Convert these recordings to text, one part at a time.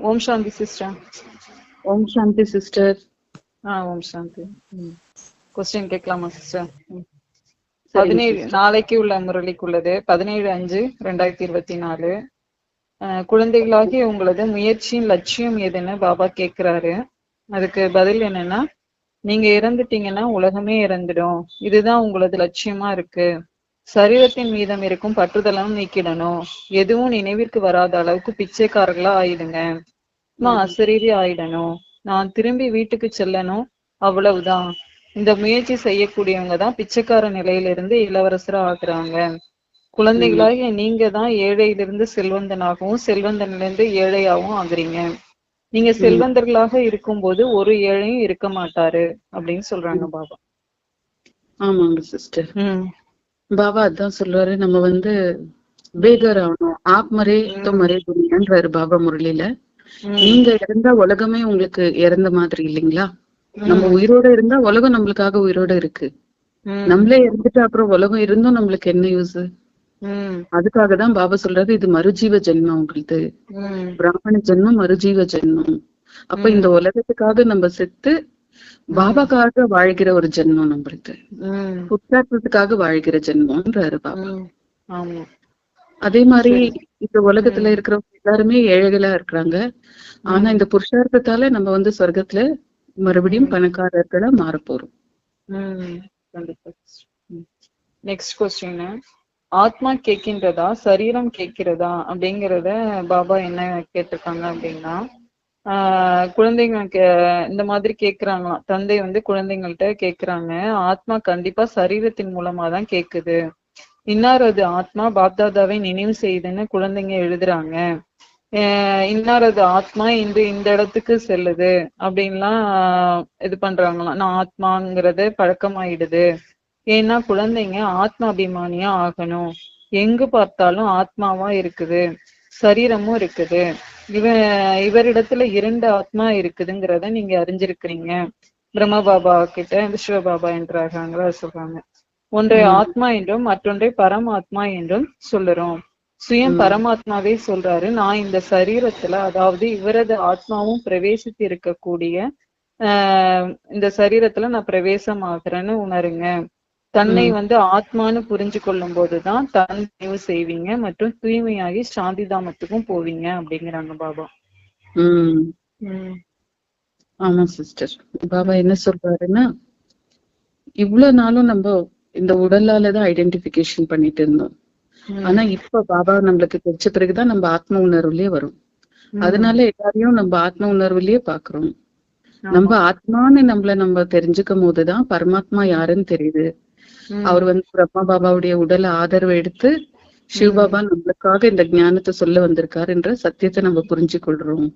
ஓம் சாந்தி sister. ஓம் சாந்தி sister. ஆ ஓம் சாந்தி. Question கேட்கலாமா sister பதினேழு நாளைக்கு உள்ள முரளிக்குள்ளது. பதினேழு அஞ்சு ரெண்டாயிரத்தி இருபத்தி நாலு. அஹ், குழந்தைகளாகிய உங்களது முயற்சியின் லட்சியம் எதுன்னு பாபா கேக்குறாரு. அதுக்கு பதில் என்னன்னா நீங்க இறந்துட்டீங்கன்னா உலகமே இறந்துடும். இதுதான் உங்களது லட்சியமா இருக்கு. சரீரத்தின் மீதம் இருக்கும் பற்றுதலும் நீக்கிடணும். எதுவும் நினைவிற்கு வராத அளவுக்கு பிச்சைக்காரர்களா ஆயிடுங்க. சும்மா அசரீரி ஆயிடணும். நான் திரும்பி வீட்டுக்கு செல்லணும். அவ்வளவுதான். இந்த முயற்சி செய்யக்கூடியவங்க தான் பிச்சைக்கார நிலையிலிருந்து இளவரசரா ஆகுறாங்க. குழந்தைகளாகிய நீங்க தான் ஏழையிலிருந்து செல்வந்தனாகவும் செல்வந்தனிலிருந்து ஏழையாகவும் ஆகுறீங்க. நீங்க செல்வந்தர்களாக இருக்கும்போது ஒரு ஏழையும் இருக்க மாட்டாரு அப்படின்னு சொல்றாங்க பாபா. ஆமாங்க சிஸ்டர் பாபா அதான் சொல்லுவாரு நம்ம வந்து பேகர் ஆகணும். ஆப் மரே தோ மரே துனியான்றாரு பாபா முரளியில. நீங்க இறந்தா உலகமே உங்களுக்கு இறந்த மாதிரி இல்லைங்களா? நம்ம உயிரோட இருந்தா உலகம் நம்மளுக்காக உயிரோட இருக்கு. நம்மளே இறந்துட்டு அப்புறம் உலகம் இருந்தும் நம்மளுக்கு என்ன யூஸ் அதுக்காக தான் பாபா சொல்றாரு இது மறுஜீவ ஜென்மம் உங்களுக்கு பிராமண ஜென்மம் மறுஜீவ ஜென்மம். அப்ப இந்த உலகத்துக்காக நம்ம செத்து பாபாக்காக வாழ்கிற ஒரு ஜென்மம் நம்மளுக்கு. ம். புத்தாற்றத்துக்காக வாழ்கிற ஜென்மம்ன்றாரு பாபா. அதே மாதிரி இந்த உலகத்துல இருக்கிறவங்க எல்லாருமே ஏழைகளா இருக்கிறாங்க. ஆனா இந்த புருஷார்த்தத்தால நம்ம வந்து சொர்க்கத்துல மறுபடியும் பணக்காரர்களா மாறப் போறோம் நெக்ஸ்ட் கொஸ்டின் ஆத்மா கேட்கின்றதா சரீரம் கேட்கிறதா அப்படிங்கறத பாபா என்ன கேட்டிருக்காங்க அப்படின்னா குழந்தைங்களுக்கு குழந்தைங்க கே- இந்த மாதிரி கேக்குறாங்களாம். தந்தை வந்து குழந்தைங்கள்ட்ட கேக்குறாங்க. ஆத்மா கண்டிப்பா சரீரத்தின் மூலமா தான் கேக்குது இன்னாரது ஆத்மா பாப்தாதாவை நினைவு செய்துன்னு குழந்தைங்க எழுதுறாங்க. இன்னாரது ஆத்மா இந்த இந்த இடத்துக்கு செல்லுது அப்படின்லாம் இது பண்றாங்களாம். நான் ஆத்மாங்கிறது பழக்கமாயிடுது. ஏன்னா குழந்தைங்க ஆத்மா அபிமானியா ஆகணும். எங்கு பார்த்தாலும் ஆத்மாவா இருக்குது. சரீரமும் இருக்குது. இவ இவரிடத்துல இரண்டு ஆத்மா இருக்குதுங்கிறத நீங்க அறிஞ்சிருக்கிறீங்க. பிரம்ம பாபா கிட்ட விஸ்வ பாபா என்றாங்க சொல்றாங்க. ஒன்றை ஆத்மா என்றும் மற்றொன்றை பரமாத்மா என்றும் சொல்லுறோம். சுயம் பரமாத்மாவே சொல்றாரு. நான் இந்த சரீரத்துல அதாவது இவரது ஆத்மாவும் பிரவேசித்து இருக்கக்கூடிய ஆஹ் இந்த சரீரத்துல நான் பிரவேசம் ஆகுறேன்னு உணருங்க. தன்னை வந்து ஆத்மான்னு புரிஞ்சு கொள்ளும் போதுதான் தன் நினைவு செய்வீங்க மற்றும் தூய்மையாகி சாந்தி தாமத்துக்கும் போவீங்க அப்படிங்கிறாங்க பாபா. உம் உம் ஆமா சிஸ்டர் பாபா என்ன சொல்றாருன்னா இவ்வளவு நாளும் நம்ம இந்த உடலாலதான் ஐடென்டிபிகேஷன் பண்ணிட்டு இருந்தோம். ஆனா இப்ப பாபா நம்மளுக்கு கிடைச்ச பிறகுதான் நம்ம ஆத்ம உணர்வுலயே வரும். அதனால எல்லாரையும் நம்ம ஆத்ம உணர்வுலயே பாக்குறோம் நம்ம ஆத்மான்னு நம்மள நம்ம தெரிஞ்சுக்கும் போதுதான் பரமாத்மா யாருன்னு தெரியுது. அவர் வந்து பிரம்மா பாபாவுடைய உடல ஆதரவு எடுத்து சிவபாபா நம்மளுக்காக இந்த ஞானத்தை சொல்ல வந்திருக்காரு என்ற சத்தியத்தை நம்ம புரிஞ்சு கொள்றோம்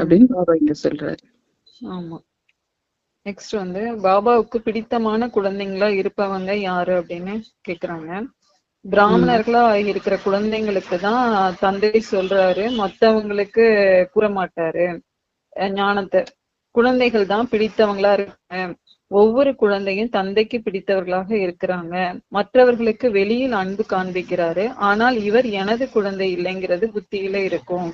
அப்படின்னு பாபா இங்க சொல்றாரு. ஆமா. நெக்ஸ்ட் வந்து பாபாவுக்கு பிடித்தமான குழந்தைங்களா இருப்பவங்க யாரு அப்படின்னு கேக்குறாங்க. பிராமணர்களா இருக்கிற குழந்தைங்களுக்கு தான் தந்தை சொல்றாரு. மத்தவங்களுக்கு கூற மாட்டாரு ஞானத்தை. குழந்தைகள் தான் பிடித்தவங்களா இருக்காங்க. ஒவ்வொரு குழந்தையும் தந்தைக்கு பிடித்தவர்களாக இருக்கிறாங்க. மற்றவர்களுக்கு வெளியில் அன்பு காண்பிக்கிறாரு. ஆனால் இவர் எனது குழந்தை இல்லைங்கிறது புத்தியில இருக்கும்.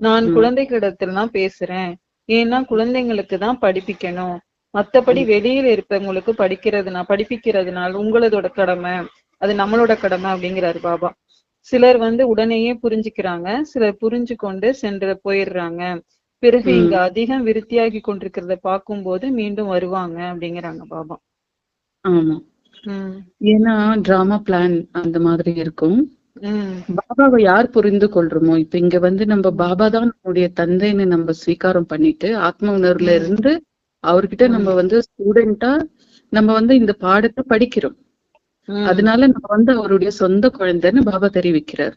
நான் குழந்தைகளிடத்தில் தான் பேசுறேன். ஏன்னா குழந்தைங்களுக்கு தான் படிப்பிக்கணும். மத்தபடி வெளியில இருப்பவங்களுக்கு படிக்கிறதுனா படிப்பிக்கிறதுனால உங்களதோட கடமை அது நம்மளோட கடமை அப்படிங்கிறாரு பாபா. சிலர் வந்து உடனேயே புரிஞ்சுக்கிறாங்க. சிலர் புரிஞ்சு கொண்டு சென்று போயிடுறாங்க. பிறகு இங்க அதிகம் விருத்தியாகி கொண்டிருக்கிறத பார்க்கும்போது மீண்டும் வருவாங்க அப்படிங்கிறாங்க பாபா. ஆமா. ஏன்னா டிராமா பிளான் அந்த மாதிரி இருக்கும். பாபாவை யார் புரிந்து கொள்றோமோ? இப்ப இங்க வந்து நம்ம பாபா தான் நம்முடைய தந்தைன்னு நம்ம ஸ்வீகாரம் பண்ணிட்டு ஆத்ம உணர்வுல இருந்து அவர்கிட்ட நம்ம வந்து ஸ்டூடெண்டா நம்ம வந்து இந்த பாடத்தை படிக்கிறோம். அதனால நம்ம வந்து அவருடைய சொந்த குழந்தைன்னு பாபா தெரிவிக்கிறார்.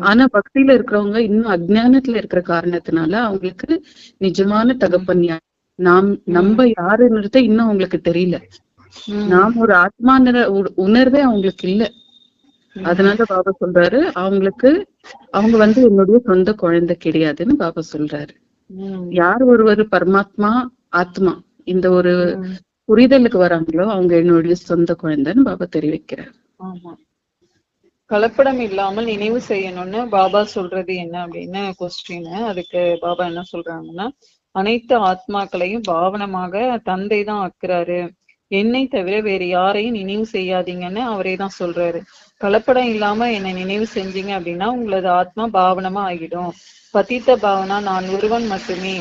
ஆனா பக்தியில இருக்கிறவங்க இன்னும் அஜ்ஞானத்துல இருக்கிற காரணத்தினால அவங்களுக்கு நிஜமான தகப்பன் யார் நாம் நம்ம யாருன்றத இன்னும் அவங்களுக்கு தெரியல. நாம் ஒரு ஆத்மான்ற உ- உணர்வே அவங்களுக்கு இல்ல. அதனால பாபா சொல்றாரு அவங்களுக்கு அவங்க வந்து என்னுடைய சொந்த குழந்தை கிடையாதுன்னு பாபா சொல்றாரு. யார் ஒருவர் பரமாத்மா ஆத்மா இந்த ஒரு புரிதலுக்கு வராங்களோ அவங்க என்னுடைய சொந்த குழந்தைன்னு பாபா தெரிவிக்கிறார். ஆமா. கலப்படம் இல்லாமல் நினைவு செய்யணும்னு பாபா சொல்றது என்ன அப்படின்னு கொஸ்டின் அதுக்கு பாபா என்ன சொல்றாங்கன்னா அனைத்து ஆத்மாக்களையும் பாவனமாக தந்தை தான் ஆக்குறாரு. என்னை தவிர வேறு யாரையும் நினைவு செய்யாதீங்கன்னு அவரே தான் சொல்றாரு. கலப்படம் இல்லாம என்னை நினைவு செஞ்சீங்க அப்படின்னா உங்களது ஆத்மா பாவனமா ஆகிடும். பதித்த பாவனா நான் ஒருவன் மட்டுமே.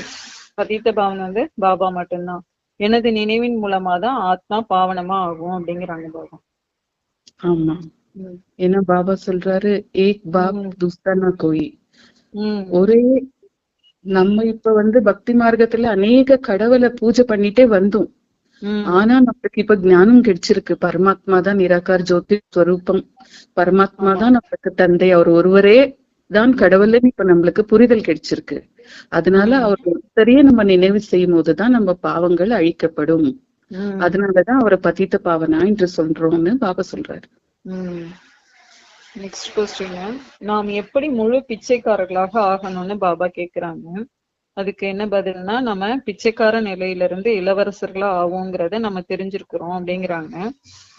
பதித்த பாவனை வந்து பாபா மட்டும்தான். எனது நினைவின் மூலமா தான் ஆத்மா பாவனமா ஆகும் அப்படிங்கிறாங்க பாபா. ஆமா. ஏன்னா பாபா சொல்றாரு ஏக் பாப். துஸ்தானா கோயி. ஒரே நம்ம இப்ப வந்து பக்தி மார்க்கத்துல அநேக கடவுளை பூஜை பண்ணிட்டே வந்தோம். ஆனா நம்மளுக்கு இப்ப ஞானம் கிடைச்சிருக்கு. பரமாத்மா தான் நிராகார் ஜோதி ஸ்வரூபம். பரமாத்மா தான் நம்மளுக்கு தந்தை. அவர் ஒருவரே தான் கடவுள்னு இப்ப நம்மளுக்கு புரிதல் கிடைச்சிருக்கு. அதனால அவர் ஒருத்தரையே நம்ம நினைவு செய்யும் போதுதான் நம்ம பாவங்கள் அழிக்கப்படும். அதனாலதான் அவரை பதித்த பாவனா என்று சொல்றோம்னு பாபா சொல்றாரு. நெக்ஸ்ட் கொஸ்டின் நாம் எப்படி முழு பிச்சைக்காரர்களாக ஆகணும்னு பாபா கேக்குறாங்க. அதுக்கு என்ன பதில்னா நம்ம பிச்சைக்கார நிலையில இருந்து இளவரசர்களா ஆவோங்கிறத நம்ம தெரிஞ்சிருக்கிறோம் அப்படிங்கிறாங்க.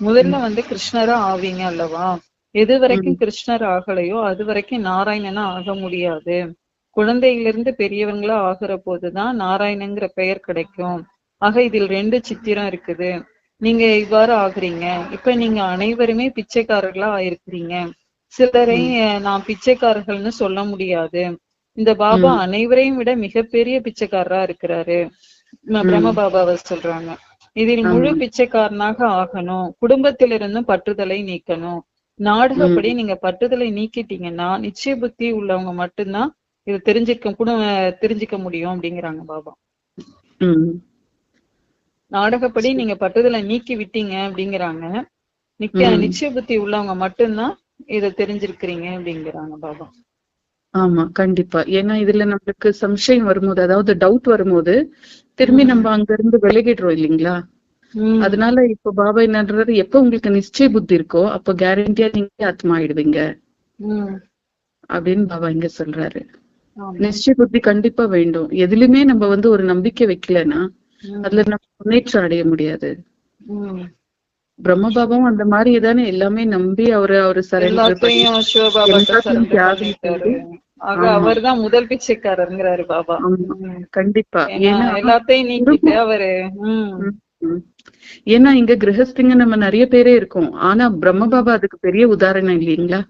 முதல்ல வந்து கிருஷ்ணரா ஆவீங்க அல்லவா? எது வரைக்கும் கிருஷ்ணர் ஆகலையோ அது வரைக்கும் நாராயணனா ஆக முடியாது. குழந்தையிலிருந்து பெரியவங்களா ஆகுற போதுதான் நாராயணங்கிற பெயர் கிடைக்கும். ஆக இதில் ரெண்டு சித்திரம் இருக்குது. நீங்க இவ்வாறு ஆகுறீங்க. இப்ப நீங்க அனைவருமே பிச்சைக்காரர்களா ஆயிருக்கிறீங்க. சிலரை நான் பிச்சைக்காரர்கள்னு சொல்ல முடியாது. இந்த பாபா அனைவரையும் விட மிகப்பெரிய பிச்சைக்காரரா இருக்கிறாரு. பிரம்ம பாபாவை சொல்றாங்க. இதில் முழு பிச்சைக்காரனாக ஆகணும். குடும்பத்திலிருந்தும் பற்றுதலை நீக்கணும். நாடகப்படி நீங்க பற்றுதலை நீக்கிட்டீங்கன்னா நிச்சய புத்தி உள்ளவங்க மட்டும்தான் இது தெரிஞ்சுக்க குடும்ப தெரிஞ்சுக்க முடியும் அப்படிங்கிறாங்க பாபா. நாடகப்படி நீங்க பட்டுதலை நீக்கி விட்டீங்க அப்படிங்கிறாங்க. நிக்க நிச்சய புத்தி உள்ளவங்க மட்டும்தான் இத தெரிஞ்சிருக்கிறீங்க அப்படிங்கிறாங்க பாபா. ஆமா கண்டிப்பா. ஏன்னா இதுல நம்மளுக்கு சம்சயம் வரும்போது அதாவது டவுட் வரும்போது திரும்பி நம்ம அங்க இருந்து விலகிடுறோம் இல்லைங்களா? அதனால இப்ப பாபா என்னன்றாரு எப்ப உங்களுக்கு நிச்சய புத்தி இருக்கோ அப்ப கேரண்டியா நீங்க ஆத்மா ஆயிடுவீங்க அப்படின்னு பாபா இங்க சொல்றாரு. நிச்சய புத்தி கண்டிப்பா வேண்டும். எதுலயுமே நம்ம வந்து ஒரு நம்பிக்கை வைக்கலன்னா அதுல நம்ம முன்னேற்றம் அடைய முடியாது. உம் பிரம்ம பாபாவும் அந்த மாதிரி தானே எல்லாமே நம்பி அவரு அவரு ஆக அவர்தான் முதல் பிச்சைக்காரருங்கிறாரு பாபா. கண்டிப்பா. ஏன்னா எல்லாத்தையும் நீக்கிட்டு அவரு. ஏன்னா இங்க கிரகஸ்திங்க நம்ம நிறைய பேரே இருக்கோம். ஆனா பிரம்ம பாபா அதுக்கு பெரிய உதாரணம் இல்லைங்களா?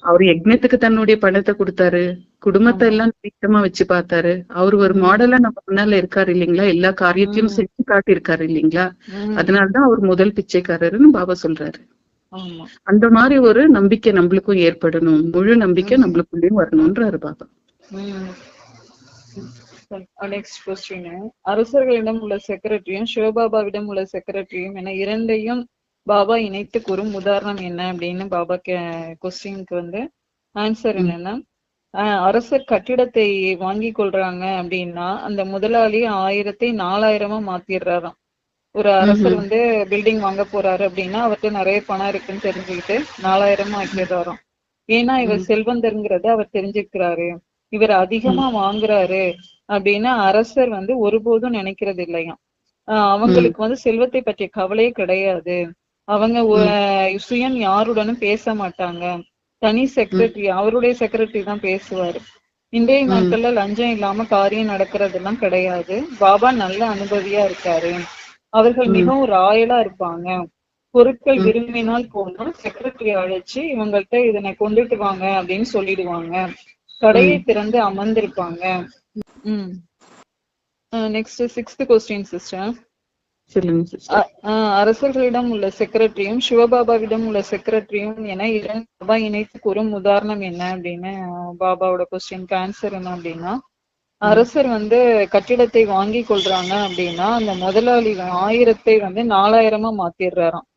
அவர் யஜ்ஞத்துக்கு தன்னுடைய பணத்தை கொடுத்தாரு. குடும்பத்தை எல்லாம் திட்டமா வச்சு பார்த்தாரு. அவர் ஒரு மாடலா நம்ம முன்னால இருக்காரு இல்லைங்களா? எல்லா காரியத்தையும் செஞ்சு காட்டியிருக்காரு இல்லைங்களா? உம். அதனாலதான் அவர் முதல் பிச்சைக்காரர்னு பாபா சொல்றாரு. அந்த மாதிரி ஒரு நம்பிக்கை நம்மளுக்கும் ஏற்படணும். முழு நம்பிக்கை நம்மளுக்குள்ளேயும் வரணும்ன்றாரு பாபா. நெக்ஸ்ட் கொஸ்டின் அரசர்களிடம் உள்ள செக்ரட்டரியும் சிவபாபாவிடம் உள்ள செக்ரட்டரியும் என இரண்டையும் பாபா இணைத்து கூறும் உதாரணம் என்ன அப்படின்னு பாபா கொஸ்டினுக்கு வந்து ஆன்சர் என்னன்னா அரசர் கட்டிடத்தை வாங்கி கொள்றாங்க அப்படின்னா அந்த முதலாளி ஆயிரத்தை நாலாயிரமா மாத்திடுறாராம் ஒரு அரசர் வந்து பில்டிங் வாங்க போறாரு அப்படின்னா அவர்கிட்ட நிறைய பணம் இருக்குன்னு தெரிஞ்சுக்கிட்டு நாலாயிரமா ஆக்கிடுறாராம் ஏன்னா இவர் செல்வந்தருங்கிறத அவர் தெரிஞ்சுக்கிறாரு. இவர் அதிகமா வாங்குறாரு அப்படின்னா அரசர் வந்து ஒருபோதும் நினைக்கிறது இல்லையாம் ஆஹ் அவங்களுக்கு வந்து செல்வத்தை பற்றிய கவலையே கிடையாது. அவங்க சுயம் யாருடனும் பேச மாட்டாங்க. தனி செக்ரட்டரி அவருடைய செக்ரட்டரி தான் பேசுவாரு. இன்றைய நாட்கள்ல லஞ்சம் இல்லாம காரியம் நடக்கிறதெல்லாம் கிடையாது. பாபா நல்ல அனுபவியா இருக்காரு. அவர்கள் மிகவும் ராயலா இருப்பாங்க. பொருட்கள் விரும்பினால் போனா செக்ரட்டரி அழைச்சு இவங்கள்ட்ட இதனை கொண்டுட்டு வாங்க அப்படின்னு சொல்லிடுவாங்க. கடையை திறந்து அமர்ந்திருப்பாங்க. நெக்ஸ்ட் சிக்ஸ்த் கொஸ்டின் சிஸ்டர் சொல்லுங்க அரசர்களிடம் உள்ள செக்ரட்டரியும் சிவபாபாவிடம் உள்ள செக்ரட்டரியும் என இரண்டு பாபா இணைத்து கூறும் உதாரணம் என்ன அப்படின்னு பாபாவோட கொஸ்டினுக்கு ஆன்சர் என்ன அப்படின்னா அரசர் வந்து கட்டிடத்தை வாங்கி கொள்றாங்க அப்படின்னா அந்த முதலாளி ஆயிரத்தை வந்து நாலாயிரமா மாத்திடுறாராம்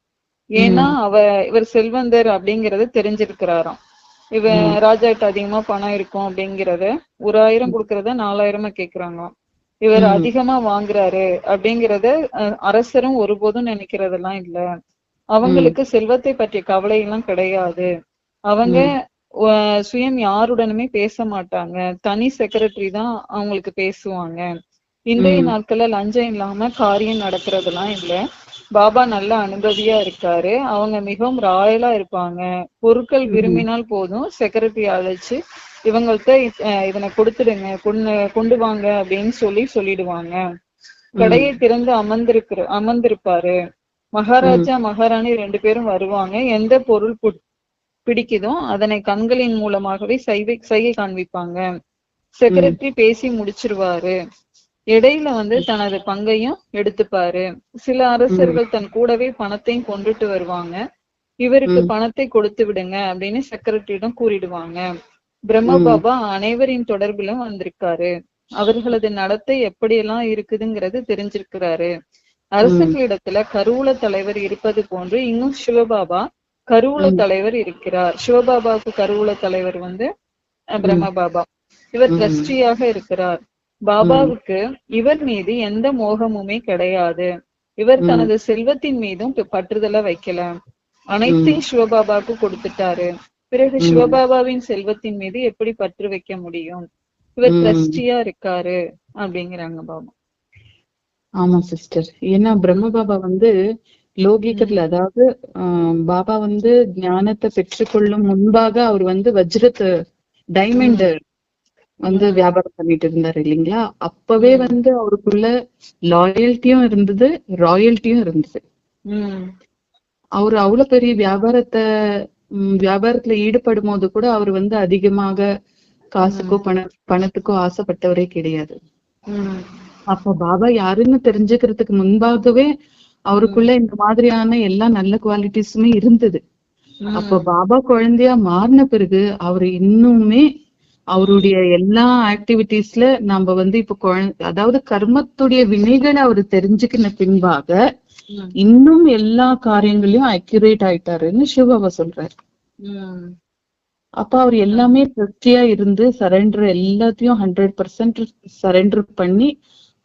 ஏன்னா அவ இவர் செல்வந்தர் அப்படிங்கறது தெரிஞ்சிருக்கிறாராம். இவன் ராஜாட்ட அதிகமா பணம் இருக்கும் அப்படிங்கறத ஒரு ஆயிரம் கொடுக்கறத நாலாயிரமா கேக்குறாங்களாம். இவர் அதிகமா வாங்குறாரு அப்படிங்கறத அரசரும் ஒருபோதும் நினைக்கிறதெல்லாம் இல்ல. அவங்களுக்கு செல்வத்தை பற்றிய கவலை எல்லாம் கிடையாது. அவங்க சுயம் யாருடனுமே பேச மாட்டாங்க. தனி செக்ரட்டரி தான் அவங்களுக்கு பேசுவாங்க. இன்றைய நாட்கள்ல லஞ்சம் இல்லாம காரியம் நடக்கிறதெல்லாம் இல்ல. பாபா நல்ல அனுபவியா இருக்காரு. அவங்க மிகவும் ராயலா இருப்பாங்க. பொருட்கள் விரும்பினால் போதும் செக்ரட்டரி அழைச்சு இவங்கள்ட்ட இதனை கொடுத்துடுங்க கொண்டு கொண்டு வாங்க அப்படின்னு சொல்லி சொல்லிடுவாங்க. கடையை திறந்து அமர்ந்திருக்கிற அமர்ந்திருப்பாரு. மகாராஜா மகாராணி ரெண்டு பேரும் வருவாங்க. எந்த பொருள் பிடிக்குதோ அதனை கண்களின் மூலமாகவே சைகை சைகை காண்பிப்பாங்க. செக்ரட்டரி பேசி முடிச்சிருவாரு. இடையில வந்து தனது பங்கையும் எடுத்துப்பாரு. சில அரசர்கள் தன் கூடவே பணத்தையும் கொண்டுட்டு வருவாங்க. இவருக்கு பணத்தை கொடுத்து விடுங்க அப்படின்னு செக்ரட்டரியிடம் கூறிடுவாங்க. பிரம்ம பாபா அனைவரின் தொடர்பிலும் வந்திருக்காரு. அவர்களது நடத்தை எப்படியெல்லாம் இருக்குதுங்கிறது தெரிஞ்சிருக்கிறாரு. அரசர்களிடத்துல கருவூல தலைவர் இருப்பது போன்று இன்னும் சிவபாபா கருவூல தலைவர் இருக்கிறார். சிவபாபாவுக்கு கருவூல தலைவர் வந்து பிரம்ம பாபா. இவர் ட்ரஸ்டியாக இருக்கிறார். பாபாவுக்கு இவர் மீது எந்த மோகமுமே கிடையாது. இவர் தனது செல்வத்தின் மீதும் பற்றுதலை வைக்கல. அனைத்தையும் சிவபாபாவுக்கு கொடுத்துட்டாரு. பிறகு சிவபாபாவின் செல்வத்தின் மீது எப்படி பற்று வைக்க முடியும்? இவர் ட்ரஸ்டியா இருக்காரு அப்படிங்கிறாங்க பாபா. ஆமா சிஸ்டர் ஏன்னா பிரம்ம பாபா வந்து லோகிக்கத்துல அதாவது பாபா வந்து ஞானத்தை பெற்றுக்கொள்ளும் முன்பாக அவர் வந்து வஜ்ரத்து டைமண்ட் வந்து வியாபாரம் பண்ணிட்டு இருந்தாரு இல்லைங்களா? அப்பவே வந்து அவருக்குள்ள லாயல்ட்டியும் இருந்தது ராயல்ட்டியும் இருந்தது. அவர் அவ்வளவு பெரிய வியாபாரத்தை வியாபாரத்துல ஈடுபடும் போது கூட அவர் வந்து அதிகமாக காசுக்கோ பண பணத்துக்கோ ஆசைப்பட்டவரே கிடையாது. அப்ப பாபா யாருன்னு தெரிஞ்சுக்கிறதுக்கு முன்பாகவே அவருக்குள்ள இந்த மாதிரியான எல்லா நல்ல குவாலிட்டிஸுமே இருந்தது. அப்ப பாபா குழந்தையா மாறின பிறகு அவர் இன்னுமே அவருடைய எல்லா ஆக்டிவிட்டீஸ்ல நம்ம வந்து இப்ப குழந்தை அதாவது கர்மத்துடைய வினைகளை அவர் தெரிஞ்சுக்கின பின்பாக இன்னும் எல்லா காரியங்களையும் அக்யூரேட் ஆயிட்டாருன்னு சிவபாபா சொல்றாரு. அப்ப அவர் எல்லாமே திருப்தியா இருந்து சரண்டர் எல்லாத்தையும் ஹண்ட்ரட் பர்சன்ட் சரண்டர் பண்ணி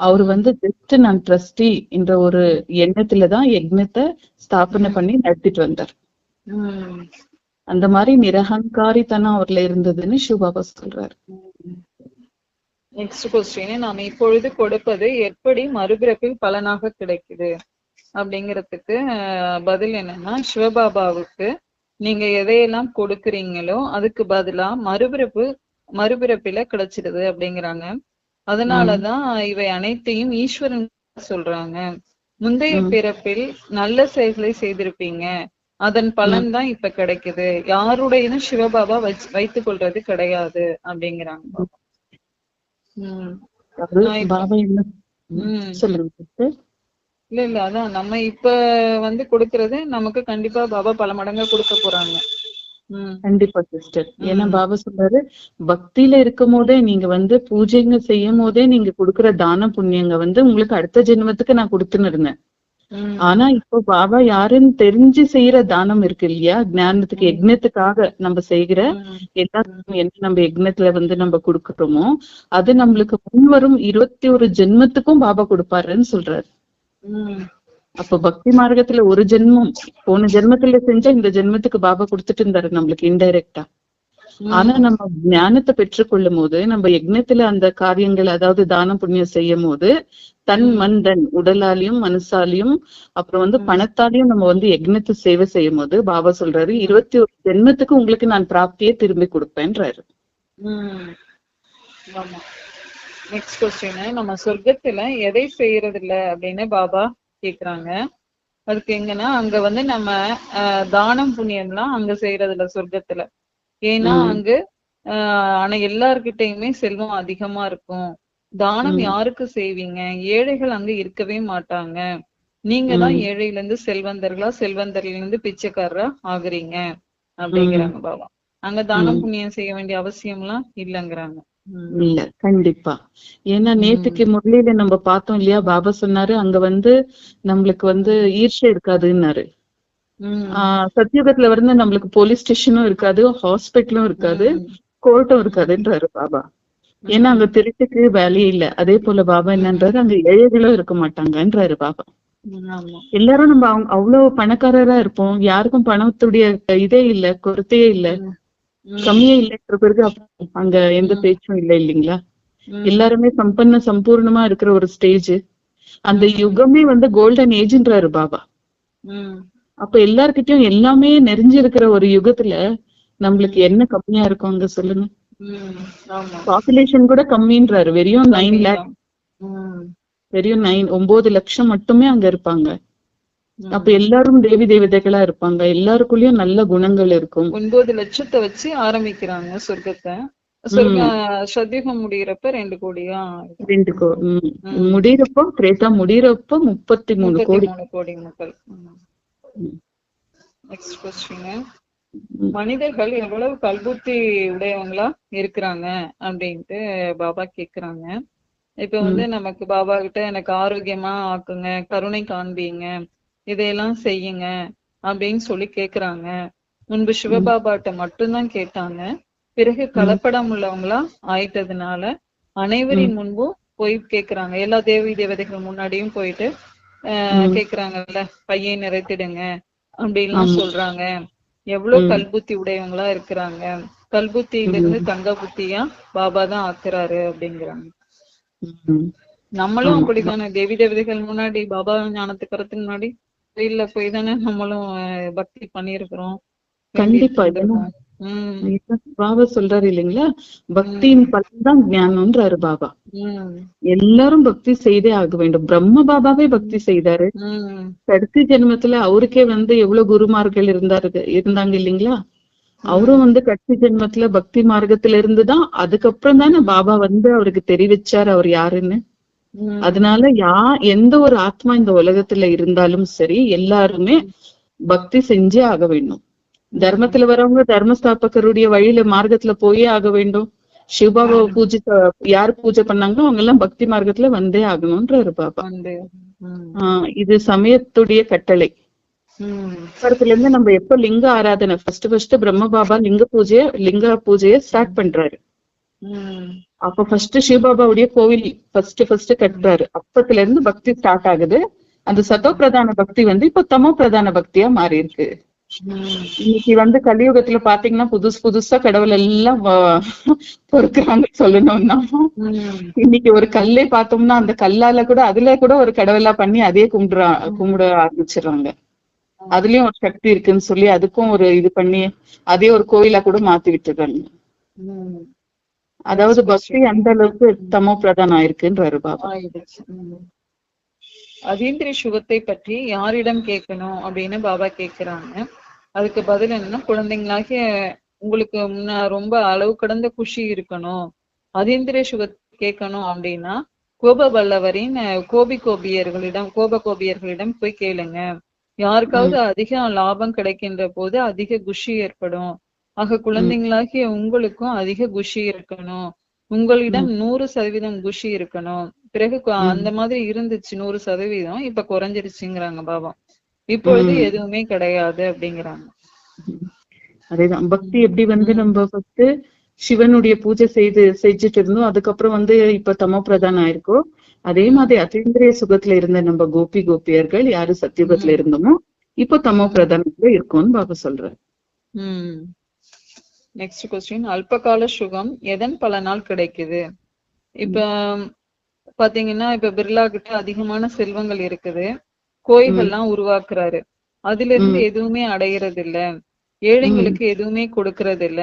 அவர் வந்து ஜஸ்ட் நான் ட்ரஸ்டி என்ற ஒரு எண்ணத்துலதான் யக்னத்தை ஸ்தாபனை பண்ணி நடத்திட்டு வந்தார். அந்த மாதிரி நிரகங்காரித்தனம் அவர்ல இருந்ததுன்னு சிவபாபா சொல்றாரு. நெக்ஸ்ட் கொஸ்டின் நாம இப்பொழுது கொடுப்பது எப்படி மறுபிறப்பில் பலனாக கிடைக்குது? அப்படிங்கறதுக்கு பதில் என்னன்னா சிவபாபாவுக்கு நீங்க எதையெல்லாம் கொடுக்குறீங்களோ அதுக்கு பதிலா மறுபிறப்பு மறுபிறப்பில கிடைச்சிடுது அப்படிங்கிறாங்க. அதனாலதான் இவை அனைத்தையும் ஈஸ்வரன் சொல்றாங்க. முந்தைய பிறப்பில் நல்ல செயல்களை செய்திருப்பீங்க. அதன் பலன் தான் இப்ப கிடைக்குது. யாருடையதும் சிவபாபா வச்சு வைத்துக் கொள்றது கிடையாது அப்படிங்கிறாங்க. பாபா. உம் இல்ல இல்ல அதான். நம்ம இப்ப வந்து கொடுக்கறது நமக்கு கண்டிப்பா பாபா பல மடங்கா கொடுக்க போறாங்க. கண்டிப்பா சிஸ்டர். ஏன்னா பாபா சொல்றாரு பக்தியில இருக்கும் போதே நீங்க வந்து பூஜைங்க செய்யும் போதே நீங்க கொடுக்கிற தான புண்ணியங்க வந்து உங்களுக்கு அடுத்த ஜென்மத்துக்கு நான் கொடுத்துன்னு இருந்தேன். ஆனா இப்போ பாபா யாருன்னு தெரிஞ்சு செய்யற தானம் இருக்கு இல்லையா? ஞானத்துக்கு யக்னத்துக்காக நம்ம செய்கிற எல்லாத்துக்கும் என்ன நம்ம யக்னத்துல வந்து நம்ம கொடுக்கறோமோ அது நம்மளுக்கு முன்வரும் இருபத்தி ஒரு ஜென்மத்துக்கும் பாபா கொடுப்பாருன்னு சொல்றாரு. அப்ப பக்தி மார்க்கத்துல ஒரு ஜென்மம் போன ஜென்மத்துல செஞ்சா இந்த ஜென்மத்துக்கு பாபா கொடுத்துட்டு இருந்தாரு நம்மளுக்கு இன்டைரக்டா ஆனா நம்ம ஞானத்தை பெற்றுக்கொள்ளும் போது நம்ம யக்னத்துல அந்த காரியங்கள் அதாவது தானம் புண்ணியம் செய்யும் போது தன் மண் தன் உடலாலையும் மனசாலையும் அப்புறம் வந்து பணத்தாலையும் நம்ம வந்து யக்னத்தை சேவை செய்யும் போது பாபா சொல்றாரு இருபத்தி ஒரு ஜென்மத்துக்கு உங்களுக்கு நான் பிராப்தியை திரும்பி கொடுப்பேன்றாரு. நெக்ஸ்ட் கொஸ்டின் நம்ம சொர்க்கத்துல எதை செய்யறது இல்ல அப்படின்னு பாபா கேக்குறாங்க. அதுக்கு எங்கன்னா அங்க வந்து நம்ம தானம் புண்ணியம்லாம் அங்க செய்யறது இல்ல சொர்க்கத்துல. ஏன்னா அங்க ஆனா எல்லார்கிட்டயுமே செல்வம் அதிகமா இருக்கும். தானம் யாருக்கு செய்வீங்க? ஏழைகள் அங்க இருக்கவே மாட்டாங்க. நீங்க தான் ஏழையில இருந்து செல்வந்தர்களா செல்வந்தர்ல இருந்து பிச்சைக்காரரா ஆகுறீங்க? அப்படிங்கிறாங்க பாபா. அங்க தானம் புண்ணியம் செய்ய வேண்டிய அவசியம்லாம் இல்லைங்கிறாங்க. உம் இல்ல கண்டிப்பா. ஏன்னா நேத்துக்கு முரளியில நம்ம பார்த்தோம் இல்லையா பாபா சொன்னாரு அங்க வந்து நம்மளுக்கு வந்து ஈர்ஷை இருக்காதுன்னாரு. சத்தியுகத்துல வந்து நம்மளுக்கு போலீஸ் ஸ்டேஷனும் இருக்காது ஹாஸ்பிட்டலும் இருக்காது கோர்ட்டும் இருக்காதுன்றாரு பாபா. ஏன்னா அங்க திருட்டுக்கு வேலையே இல்ல. அதே போல பாபா என்னன்றாரு அங்க ஏழைகளும் இருக்க மாட்டாங்கன்றாரு பாபா. எல்லாரும் நம்ம அவங்க அவ்வளவு பணக்காரரா இருப்போம். யாருக்கும் பணத்துடைய இதே இல்ல கொரத்தையே இல்ல. கம்மியே இல்லைன்ற பிறகு அங்க எந்த பேச்சும் இல்ல இல்லைங்களா? எல்லாருமே சம்பன்ன சம்பூர்ணமா இருக்கிற ஒரு ஸ்டேஜ் அந்த யுகமே வந்து கோல்டன் ஏஜ்ன்றாரு பாபா. அப்ப எல்லார்கிட்டயும் எல்லாமே நிறைஞ்சிருக்கிற ஒரு யுகத்துல நம்மளுக்கு என்ன கம்மியா இருக்கும் அங்க சொல்லுங்க. பாப்புலேஷன் கூட கம்மின்றாரு. வெறும் நைன் லேக் வெறும் நைன் ஒன்பது லட்சம் மட்டுமே அங்க இருப்பாங்க. அப்ப எல்லாரும் தேவி தேவதைகளா இருப்பாங்க. எல்லாருக்குள்ளயும் நல்ல குணங்கள் இருக்கும். ஒன்பது லட்சத்தை வச்சு ஆரம்பிக்கிறாங்க சொர்க்கத்தை. சொர்க்க சத்தியுகம் முடியிறப்ப ரெண்டு கோடியா. ரெண்டு கோ ம். முடியிறப்போ திரேதா முடியிறப்போ முப்பத்தி மூணு கோடி. மூணு கோடி மக்கள். Next question. மனிதர்கள் எவ்வளவு கல்புத்தி உடையவங்களா இருக்கிறாங்க? அப்படின்ட்டு பாபா கேக்குறாங்க. இப்ப வந்து நமக்கு பாபா கிட்ட எனக்கு ஆரோக்கியமா ஆக்குங்க கருணை காண்பீங்க. இதையெல்லாம் செய்யுங்க அப்படின்னு சொல்லி கேக்குறாங்க. முன்பு சிவபாபாட்ட மட்டும்தான் கேட்டாங்க. பிறகு கலப்படம் உள்ளவங்களா ஆயிட்டதுனால அனைவரின் முன்பும் போய் கேக்குறாங்க. எல்லா தேவி தேவதைகள் முன்னாடியும் போயிட்டு கேக்குறாங்கல்ல பையை நிறைத்திடுங்க அப்படின்லாம் சொல்றாங்க. எவ்வளவு கல்புத்தி உடையவங்களா இருக்கிறாங்க. கல்புத்தியில இருந்து தங்க புத்தியா பாபா தான் ஆக்குறாரு அப்படிங்கிறாங்க. நம்மளும் அப்படித்தானே? தேவி தேவதைகள் முன்னாடி பாபா ஞானத்துக்கு வரதுக்கு முன்னாடி வெயில்ல போய் தானே நம்மளும் பக்தி பண்ணியிருக்கிறோம். கண்டிப்பா பாபா சொல்றாரு இல்லைங்களா? பக்தியின் பலன் தான் ஞானம்ன்றாரு பாபா. எல்லாரும் பக்தி செய்தே ஆக வேண்டும். பிரம்ம பாபாவே பக்தி செய்தாரு. கடைசி ஜென்மத்துல அவருக்கே வந்து எவ்வளவு குருமார்கள் இருந்தாரு இருந்தாங்க இல்லைங்களா? அவரும் வந்து கடைசி ஜென்மத்துல பக்தி மார்க்கத்துல இருந்துதான் அதுக்கப்புறம் தானே பாபா வந்து அவருக்கு தெரிவிச்சார் அவர் யாருன்னு? அதனால யா எந்த ஒரு ஆத்மா இந்த உலகத்துல இருந்தாலும் சரி எல்லாருமே பக்தி செஞ்சே ஆக வேண்டும். தர்மத்துல வரவங்க தர்மஸ்தாபகருடைய வழியில மார்க்கத்துல போயே ஆக வேண்டும். சிவபாபா பூஜை யார் பூஜை பண்ணாங்களோ அவங்க எல்லாம் பக்தி மார்க்கத்துல வந்தே ஆகணும்ன்றாரு பாபா. ஆஹ் இது சமயத்துடைய கட்டளை. படத்துல இருந்து நம்ம எப்ப லிங்க ஆராதனை ஃபர்ஸ்ட் ஃபர்ஸ்ட் பிரம்ம பாபா லிங்க பூஜைய லிங்க பூஜைய ஸ்டார்ட் பண்றாரு. அப்ப ஃபர்ஸ்ட் சிவபாபாவுடைய கோவில் ஃபர்ஸ்ட் ஃபர்ஸ்ட் கட்டுறாரு. அப்பத்துல இருந்து பக்தி ஸ்டார்ட் ஆகுது. அந்த சதோ பிரதான பக்தி வந்து இப்ப தமோ பிரதான பக்தியா மாறி இருக்கு. இன்னைக்கு வந்து கலியுகத்துல பாத்தீங்கன்னா புதுசு புதுசா கடவுள் எல்லாம் பொறுக்கிறாங்க சொல்லணும்னா. இன்னைக்கு ஒரு கல்லே பார்த்தோம்னா அந்த கல்லால கூட அதுல கூட ஒரு கடவுளா பண்ணி அதே கும்பிடுறா கும்பிட ஆரம்பிச்சிடுறாங்க. அதுலயும் ஒரு சக்தி இருக்குன்னு சொல்லி அதுக்கும் ஒரு இது பண்ணி அதே ஒரு கோயிலா கூட மாத்தி விட்டுறாங்க அதாவது பக்தி அந்த அளவுக்கு தமோ பிரதானம் ஆயிருக்குன்றாரு பாபா. அதீந்திரிய சுகத்தை பற்றி யாரிடம் கேட்கணும் அப்படின்னு பாபா கேக்குறாங்க அதுக்கு பதில் என்னன்னா குழந்தைங்களாகிய உங்களுக்கு முன்ன ரொம்ப அளவு கடந்த குஷி இருக்கணும். அதீந்திரிய சுகத்தை கேட்கணும் அப்படின்னா கோப வல்லவரின் கோபி கோபியர்களிடம் கோப கோபியர்களிடம் போய் கேளுங்க. யாருக்காவது அதிக லாபம் கிடைக்கின்ற போது அதிக குஷி ஏற்படும். ஆக குழந்தைங்களாகிய உங்களுக்கும் அதிக குஷி இருக்கணும். உங்களிடம் நூறு சதவீதம் குஷி இருக்கணும். பிறகு அந்த மாதிரி இருந்துச்சு நூறு சதவீதம் இப்ப குறைஞ்சிருச்சுங்கிறாங்க பாபா இப்பொழுது எதுவுமே கிடையாது அப்படிங்கிறாங்க. அதேதான். பக்தி எப்படி வந்து நம்ம ஃபர்ஸ்ட் சிவனுடைய பூஜை செய்து செஞ்சுட்டு இருந்தோம். அதுக்கப்புறம் வந்து இப்ப தமோ பிரதானம் ஆயிருக்கோ. அதே மாதிரி அதீந்திரிய சுகத்துல இருந்த நம்ம கோபி கோபியர்கள் யாரு சத்தியுகத்துல இருந்தோமோ இப்போ தமோ பிரதானத்துல இருக்கோம்னு பாபா சொல்றாரு. நெக்ஸ்ட் கொஸ்டின் அல்பகால சுகம் எதன் பலனால் கிடைக்குது? இப்ப பாத்தீங்கன்னா இப்ப பிர்லா கிட்ட அதிகமான செல்வங்கள் இருக்குது. கோயில்கள்லாம் உருவாக்குறாரு. அதுல இருந்து எதுவுமே அடையிறது இல்ல ஏழைங்களுக்கு எதுவுமே கொடுக்கறது இல்ல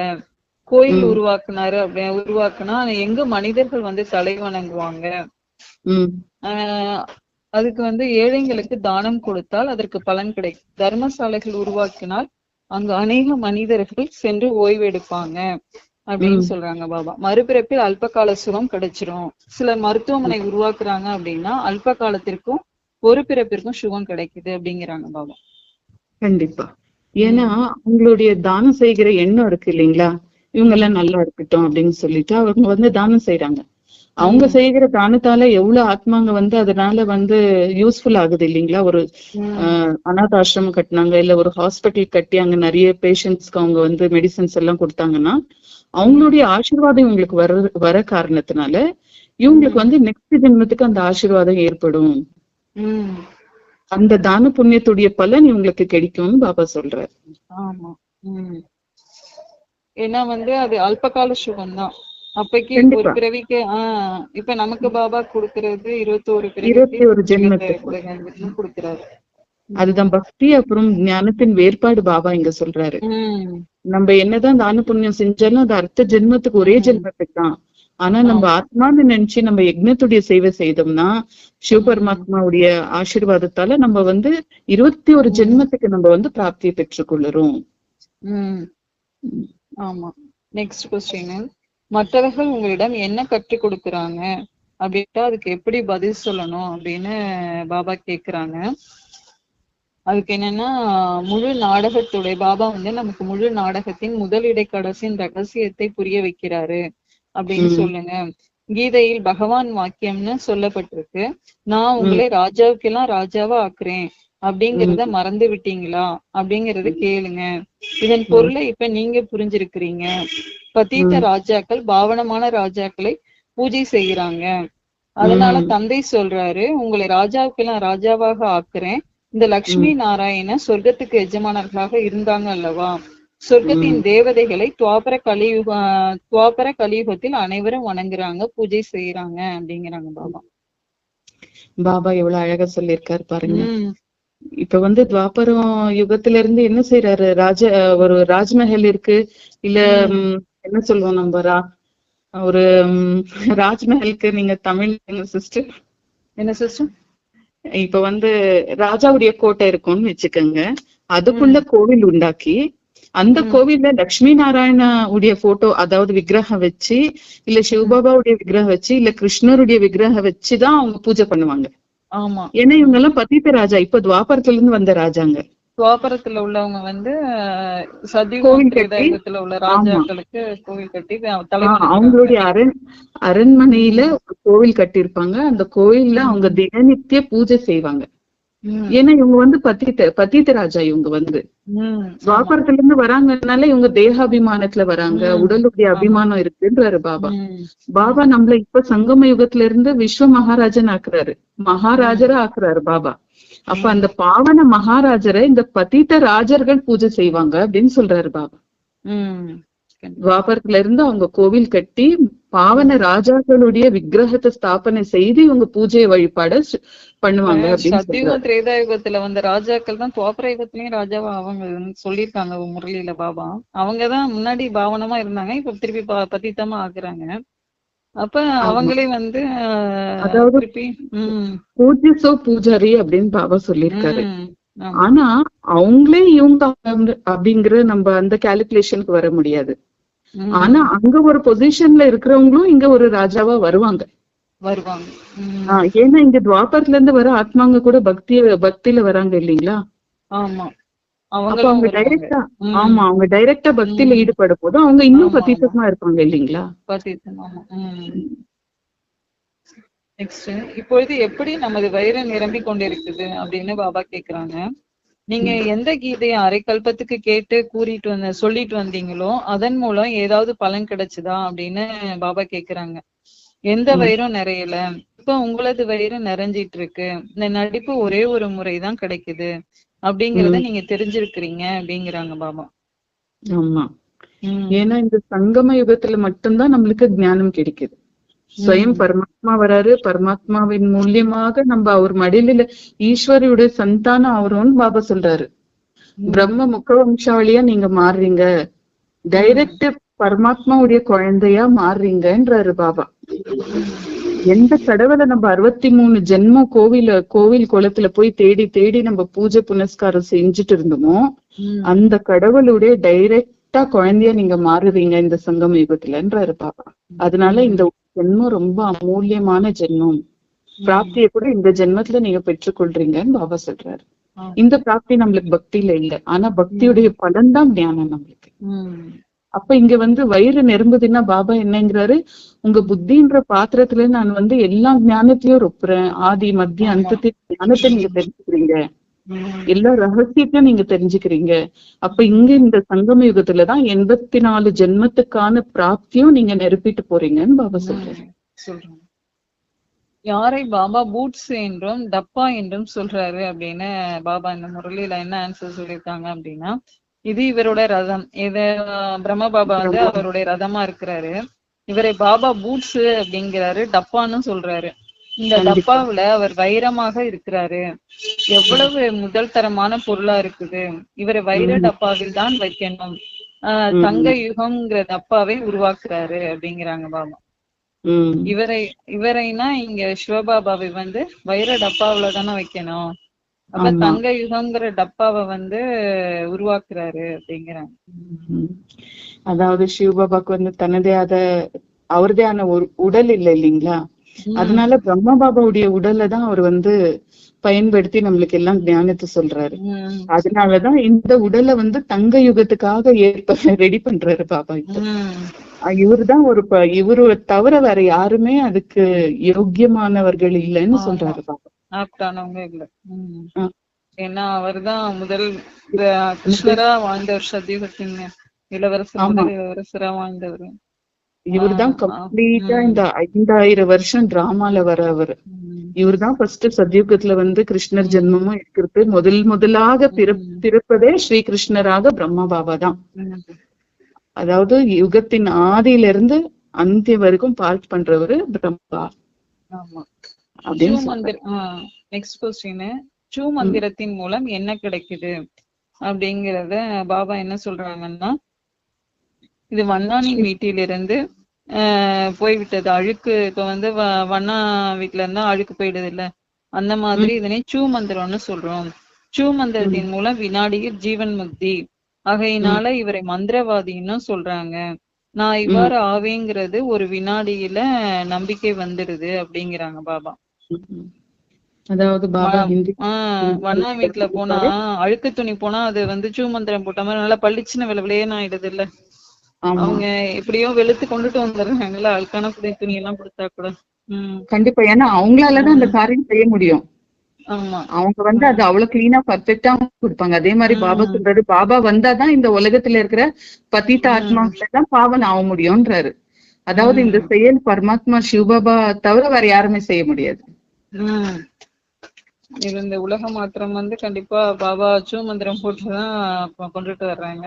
கோயில் உருவாக்குனாரு அப்படி உருவாக்குனா எங்க மனிதர்கள் வந்து தலை வணங்குவாங்க. அதுக்கு வந்து ஏழைங்களுக்கு தானம் கொடுத்தால் அதற்கு பலன் கிடைக்கும். தர்மசாலைகள் உருவாக்கினால் அங்கு அநேக மனிதர்கள் சென்று ஓய்வு எடுப்பாங்க அப்படின்னு சொல்றாங்க பாபா. மறுபிறப்பில் அல்ப கால சுகம் கிடைச்சிரும். சில மருத்துவமனை உருவாக்குறாங்க அப்படின்னா அல்ப காலத்திற்கும் ஒரு பிறப்பிற்கும் சுகம் கிடைக்குது அப்படிங்கிறாங்க பாபா. கண்டிப்பா. ஏன்னா அவங்களுடைய தானம் செய்கிற எண்ணம் இருக்கு இல்லைங்களா? இவங்க எல்லாம் நல்லா இருக்கட்டும் அப்படின்னு சொல்லிட்டு அவங்க வந்து தானம் செய்யறாங்க அவங்க செய்கிற தானத்தால எவ்வளவு ஆத்மாங்க வந்து அதனால வந்து யூஸ்ஃபுல் ஆகுது இல்லைங்களா? ஒரு அனாத ஆசிரமம் கட்டினாங்க இல்ல ஒரு ஹாஸ்பிட்டல் கட்டி அங்க நிறைய பேஷண்ட்ஸ்க்கு அவங்க வந்து மெடிசன்ஸ் எல்லாம் கொடுத்தாங்கன்னா அவங்களுடைய ஆசீர்வாதம் இவங்களுக்கு வர வர காரணத்தினால இவங்களுக்கு வந்து நெக்ஸ்ட் ஜென்மத்துக்கு அந்த ஆசீர்வாதம் ஏற்படும். உம் அந்த தான புண்ணியத்துடைய பலன் இவங்களுக்கு கிடைக்கும்னு பாபா சொல்றாரு. ஆமா. உம் ஏன்னா வந்து அது அல்பகால சுகம் தான் அப்பைக்கு ஒரு. பிறவிக்கு ஆஹ் இப்ப நமக்கு பாபா கொடுக்கறது இருபத்தி ஒரு ஜென்மத்துக்கு பிறவிக்கு கொடுக்கிறாரு. அதுதான் பக்தி அப்புறம் ஞானத்தின் வேறுபாடு பாபா இங்க சொல்றாரு. நம்ம என்னதான் தான புண்ணியம் செஞ்சாலும் அது அடுத்த ஜென்மத்துக்கு ஒரே ஜென்மத்துக்கு தான். ஆனா நம்ம ஆத்மான்னு நினைச்சு நம்ம யக்னத்துடைய சேவை செய்தோம்னா சிவ பரமாத்மாவுடைய ஆசீர்வாதத்தால நம்ம வந்து இருபத்தி ஒரு ஜென்மத்துக்கு நம்ம வந்து பிராப்தியை பெற்றுக்கொள்ளுறோம். ஆமா. நெக்ஸ்ட் கொஸ்டின் மற்றவர்கள் உங்களிடம் என்ன கற்றுக் கொடுக்கறாங்க? அப்படின்ட்டு அதுக்கு எப்படி பதில் சொல்லணும் அப்படின்னு பாபா கேக்குறாங்க. அதுக்கு என்னன்னா முழு நாடகத்துடைய பாபா வந்து நமக்கு முழு நாடகத்தின் முதல் இடைக்கடைசியின் ரகசியத்தை புரிய வைக்கிறாரு அப்படின்னு சொல்லுங்க. கீதையில் பகவான் வாக்கியம்னு சொல்லப்பட்டிருக்கு. நான் உங்களை ராஜாவுக்கெல்லாம் ராஜாவா ஆக்குறேன். அப்படிங்கறத மறந்து விட்டீங்களா அப்படிங்கறத கேளுங்க. இதன் பொருளை இப்ப நீங்க புரிஞ்சிருக்கிறீங்க. பதீத்த ராஜாக்கள் பாவனமான ராஜாக்களை பூஜை செய்யறாங்க அதனால தந்தை சொல்றாரு உங்களை ராஜாவுக்கெல்லாம் ராஜாவாக ஆக்குறேன். இந்த லக்ஷ்மி நாராயண சொர்க்கத்துக்கு எஜமானர்களாக இருந்தாங்க அல்லவா? சொர்க்கத்தின் தேவதைகளை துவாபர கலியுக துவாபர கலியுகத்தில் அனைவரும் வணங்குறாங்க பூஜை செய்யறாங்க அப்படிங்கிறாங்க பாபா. பாபா எவ்வளவு அழகா சொல்லியிருக்காரு பாருங்க. இப்ப வந்து துவாபரம் யுகத்துல இருந்து என்ன செய்யறாரு ராஜ ஒரு ராஜ்மஹல் இருக்கு. இல்ல என்ன சொல்லுவோம் நம்ம? ரா ஒரு ராஜ்மஹலுக்கு நீங்க தமிழ் சிஸ்டர் என்ன சிஸ்டம் இப்ப வந்து ராஜாவுடைய கோட்டை இருக்கும்னு வச்சுக்கோங்க. அதுக்குள்ள கோவில் உண்டாக்கி அந்த கோவில்ல லட்சுமி நாராயண உடைய போட்டோ அதாவது விக்கிரகம் வச்சு இல்ல சிவபாபாவுடைய விக்கிரகம் வச்சு இல்ல கிருஷ்ணருடைய விக்கிரகம் வச்சுதான் அவங்க பூஜை பண்ணுவாங்க. ஆமா. ஏன்னா இவங்க எல்லாம் பத்தித்த ராஜா. இப்ப துவாபரத்துல இருந்து வந்த ராஜாங்க. துவாபரத்துல உள்ளவங்க வந்து சதியுகம் கோவில் கட்டி, உள்ள ராஜாக்களுக்கு கோவில் கட்டி அவங்களுடைய அரண் அரண்மனையில கோவில் கட்டியிருப்பாங்க. அந்த கோயில்ல அவங்க தினநித்திய பூஜை செய்வாங்க. ஏன்னா இவங்க வந்து பத்தித்த பத்தித்த ராஜா இவங்க வந்து. துவாபரத்துல இருந்து வராங்கனால இவங்க தேகாபிமானத்துல வராங்க. உடலுடைய அபிமானம் இருக்குன்றாரு பாபா. பாபா நம்மள இப்ப சங்கம யுகத்துல இருந்து விஸ்வ மகாராஜன் ஆக்குறாரு. மகாராஜரா ஆக்குறாரு பாபா. அப்ப அந்த பாவன மகாராஜரை இந்த பத்தித்த ராஜர்கள் பூஜை செய்வாங்க அப்படின்னு சொல்றாரு பாபா. துவாபரத்துல இருந்து அவங்க கோவில் கட்டி பாவன ராஜாக்களுடைய விக்கிரகத்தை ஸ்தாபனை செய்து இவங்க பூஜை வழிபாட பண்ணுவாங்க சத்தியுகம் திரேதாயுகத்துல வந்த ராஜாக்கள் தான் துவாபர யுகத்திலயும் ராஜாவா அவங்க சொல்லியிருக்காங்க முரளியில பாபா. அவங்கதான் முன்னாடி பாவனமா இருந்தாங்க இப்ப திருப்பி ப- பதித்தமா ஆகுறாங்க. அப்ப அவங்களே வந்து அதாவது பூஜ்யசோ பூஜாரி அப்படின்னு பாபா சொல்லியிருக்காரு. ஆனா அவங்களே இவங்க அப்படிங்கிற நம்ம அந்த கால்குலேஷனுக்கு வர முடியாது. ஆனா அங்க ஒரு பொசிஷன்ல இருக்கிறவங்களும் இங்க ஒரு ராஜாவா வருவாங்க. வருவாங்க. ஏன்னா இங்க துவாபரத்துல இருந்து வர ஆத்மாங்க கூட பக்திய பக்தியில வராங்க இல்லைங்களா? ஆமா. அவங்க. டைரக்டா ஆமா அவங்க டைரக்டா பக்தியில ஈடுபடும் போது அவங்க இன்னும் பத்திசமா இருப்பாங்க இல்லைங்களா? நெக்ஸ்ட் இப்பொழுது எப்படி நமது வயிறு நிரம்பி கொண்டிருக்குது அப்படின்னு பாபா கேக்குறாங்க. நீங்க எந்த கீதையை அரைக்கல்பத்துக்கு கேட்டு கூறிட்டு வந்த சொல்லிட்டு வந்தீங்களோ அதன் மூலம் ஏதாவது பலன் கிடைச்சுதா அப்படின்னு பாபா கேக்குறாங்க. எந்த வயிறும் நிறையல? இப்ப உங்களது வயிறு நிறைஞ்சிட்டு இருக்கு இந்த நடிப்பு ஒரே ஒரு முறைதான் கிடைக்குது. அப்படிங்கறத நீங்க தெரிஞ்சிருக்கிறீங்க அப்படிங்கிறாங்க பாபா. ஆமா. ஏன்னா இந்த சங்கம யுகத்துல மட்டும்தான் நம்மளுக்கு ஞானம் கிடைக்குது. ஸ்வயம் பரமாத்மா வராரு. பரமாத்மாவின் மூலியமாக நம்ம அவர் மடியில ஈஸ்வரியுடைய சந்தானம் அவரோன்னு பாபா சொல்றாரு. பிரம்ம முக வம்சாவளியா நீங்க மாறுறீங்க. டைரக்ட் பரமாத்மாவுடைய குழந்தையா மாறுறீங்கன்றாரு பாபா. எந்த கடவுளை நம்ம அறுபத்தி மூணு ஜென்மம் கோவில கோவில் குளத்துல போய் தேடி தேடி நம்ம பூஜை புனஸ்காரம் செஞ்சுட்டு இருந்தோமோ அந்த கடவுளுடைய டைரக்டா குழந்தையா நீங்க மாறுவீங்க இந்த சங்கம யுகத்துலன்றாரு பாபா. அதனால இந்த ஜென்மம் ரொம்ப அமூல்யமான ஜென்மம். பிராப்தியை கூட இந்த ஜென்மத்துல நீங்க பெற்றுக்கொள்றீங்கன்னு பாபா சொல்றாரு. இந்த பிராப்தி நம்மளுக்கு பக்தியில இல்ல. ஆனா பக்தியுடைய பலன் தான் ஞானம் நம்மளுக்கு. அப்ப இங்க வந்து வயிறு நிரம்புதுன்னா பாபா என்னங்கிறாரு உங்க புத்தின்ற பாத்திரத்துல நான் வந்து எல்லா ஞானத்தையும் ரொப்புறேன். ஆதி மத்திய அந்தத்தின் ஞானத்தை நீங்க தெரிஞ்சுக்கிறீங்க. எல்லா ரகசியத்தையும் நீங்க தெரிஞ்சுக்கிறீங்க. அப்ப இங்க இந்த சங்கம யுகத்துலதான் எண்பத்தி நாலு ஜென்மத்துக்கான பிராப்தியும் நீங்க நிரப்பிட்டு போறீங்கன்னு பாபா சொல்றாரு. சொல்றாங்க. யாரை பாபா பூட்ஸ் என்றும் டப்பா என்றும் சொல்றாரு அப்படின்னு பாபா இந்த முரளியில என்ன ஆன்சர் சொல்லியிருக்காங்க அப்படின்னா இது இவரோட ரதம். இது பிரம்ம பாபா வந்து அவருடைய ரதமா இருக்கிறாரு. இவரை பாபா பூட்ஸ் அப்படிங்கிறாரு டப்பான்னு சொல்றாரு. இந்த டப்பாவுல அவர் வைரமாக இருக்கிறாரு. எவ்வளவு முதல் தரமான பொருளா இருக்குது. இவரை வைர டப்பாவில் தான் வைக்கணும். தங்க யுகம்ங்கிற டப்பாவை உருவாக்குறாரு அப்படிங்கிறாங்க பாபா. இவரை இவரைனா இங்க சிவபாபாவை வந்து வைர டப்பாவுல தானே வைக்கணும். அப்ப. தங்க யுகம்ங்கிற டப்பாவை வந்து உருவாக்குறாரு அப்படிங்கிறாங்க. அதாவது சிவபாபாக்கு வந்து தனதே அத அவரதேயான ஒரு உடல் இல்லை இல்லைங்களா? அதனால பிரம்ம பாபாவுடைய உடலை தான் அவர் வந்து பயன்படுத்தி நம்மளுக்கு எல்லாம் ஞானத்தை சொல்றாரு. அதனாலதான் இந்த உடலை வந்து தங்க யுகத்துக்காக ஏற்ப ரெடி பண்றாரு பாபா இப்ப. உம் இவருதான் ஒரு இவரு தவிர வேற யாருமே அதுக்கு யோக்கியமானவர்கள் இல்லைன்னு. சொல்றாரு பாபா. இல்ல. ஏன்னா அவர்தான் முதல் கிருஷ்ணரா வாழ்ந்தவர் சத்தியுகத்தின் இளவரசர் இளவரசரா வாழ்ந்தவர். இவர்தான் ஆ, ஆ. கம்ப்ளீட்டா. இந்த ஐந்தாயிரம் வருஷம் டிராமால வர அவர். உம் இவர்தான் ஃபர்ஸ்ட் சத்யுகத்துல வந்து கிருஷ்ணர் ஜென்மமும் இருக்கிறது முதல் முதலாக. பிறப்பதே ஸ்ரீ கிருஷ்ணராக பிரம்ம பாபா தான். அதாவது யுகத்தின் ஆதியில இருந்து அந்திய வரைக்கும் பார்ட் பண்றவரு பிரம்மா. நெக்ஸ்ட் கொஸ்டின் சூ மந்திரத்தின் மூலம் என்ன கிடைக்குது? அப்படிங்கறத பாபா என்ன சொல்றாங்கன்னா இது வண்ணானின் வீட்டிலிருந்து போய்விட்டது. அழுக்கு இப்ப வந்து வண்ணா வீட்டுல இருந்தா அழுக்கு போயிடுது இல்ல அந்த மாதிரி இதனை சூ மந்திரம்னு சொல்றோம். சூ மந்திரத்தின் மூலம் வினாடியில் ஜீவன் முக்தி. ஆகையினால இவரை மந்திரவாதின்னு சொல்றாங்க. நான் இவ்வாறு ஆவேங்கிறது ஒரு வினாடியில நம்பிக்கை வந்துடுது அப்படிங்கிறாங்க பாபா. அதாவது ஆஹ் வண்ணா வீட்டுல போனா அழுக்கு துணி போனா அது வந்து சூ மந்திரம் போட்ட மாதிரி நல்லா பளிச்சுன்னு வெள்ள வெளியேன்னு ஆயிடுது இல்ல அவங்க எப்படியோ வெளுத்து கொண்டுட்டு வந்துடுறாங்கல்ல அழுக்கான புதிய துணி எல்லாம் கொடுத்தா கூட. கண்டிப்பா. ஏன்னா அவங்களாலதான் அந்த காரியம் செய்ய முடியும். அவங்க வந்து அது அவ்வளவு கிளீனா பர்ஃபெக்டா கொடுப்பாங்க. அதே மாதிரி பாபா சொல்றாரு பாபா வந்தாதான் இந்த உலகத்துல இருக்கிற பத்தித்த ஆத்மாக்கள் எல்லாம் பாவன் ஆக முடியும்ன்றாரு. அதாவது இந்த செயல் பரமாத்மா சிவபாபா தவிர வேற யாருமே செய்ய முடியாது. இது இந்த உலக மாற்றம் வந்து கண்டிப்பா பாபா சூ மந்திரம் போட்டுதான் கொண்டுட்டு வர்றாங்க.